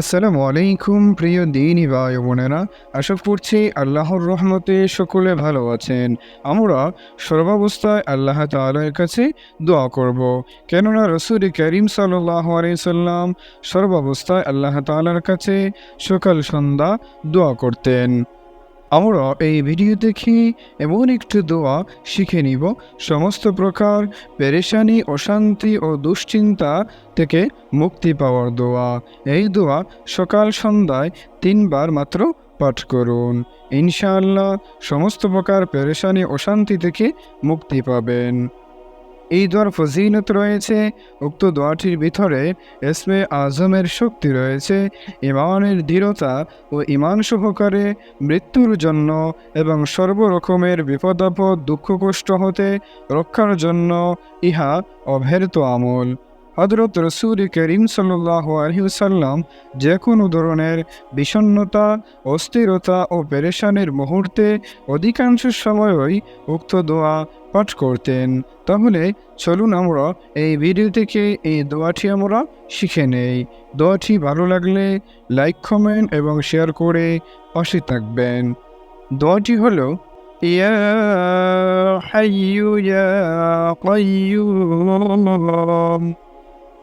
আসসালামু আলাইকুম প্রিয় দিনী ভাই বোনেরা, আশা করছি আল্লাহর রহমতে সকলে ভালো আছেন। আমরা সর্বাবস্থায় আল্লাহ তালের কাছে দোয়া করব। কেননা রসুল করিম সাল্লাহ আলাইসাল্লাম সর্বাবস্থায় আল্লাহ তালার কাছে সকাল সন্ধ্যা দোয়া করতেন। আমরা এই ভিডিও দেখি এমন একটু দোয়া শিখে নিব। সমস্ত প্রকার পেরেশানি, অশান্তি ও দুশ্চিন্তা থেকে মুক্তি পাওয়ার দোয়া। এই দোয়া সকাল সন্ধ্যায় তিনবার মাত্র পাঠ করুন। ইনশাআল্লাহ সমস্ত প্রকার পেরেশানি, অশান্তি থেকে মুক্তি পাবেন। এই দোয়ার ফজিলত রয়েছে। উক্ত দোয়াটির ভিতরে এসমে আজমের শক্তি রয়েছে ইমানের দৃঢ়তা ও ইমান সহকারে মৃত্যুর জন্য এবং সর্বরকমের বিপদাপদ দুঃখ কষ্ট হতে রক্ষার জন্য ইহা অভেরত আমল। হজরত রসুল করিম সাল্লাহ আলহিউসাল্লাম যে কোনো ধরনের বিষণ্নতা অস্থিরতা ও পেরেশানির মুহূর্তে অধিকাংশ সময়ই উক্ত দোয়া পাঠ করতেন। তাহলে চলুন আমরা এই ভিডিও থেকে এই দোয়াটি আমরা শিখে নেই। দোয়াটি ভালো লাগলে লাইক কমেন্ট এবং শেয়ার করে পাশে থাকবেন। দোয়াটি হলো, ইয়া ইয়া কাইয়ুম।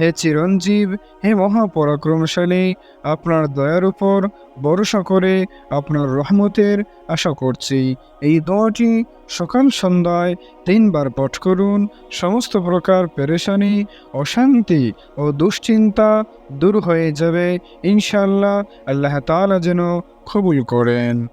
হে চিরঞ্জীব, হে মহাপরাক্রমশালী, আপনার দয়ার উপর ভরসা করে আপনার রহমতের আশা করছি। এই দোয়াটি সকাল সন্ধ্যায় তিনবার পাঠ করুন। সমস্ত প্রকার পেরেশানি, অশান্তি ও দুশ্চিন্তা দূর হয়ে যাবে। ইনশাল্লাহ আল্লাহ তাআলা যেন কবুল করেন।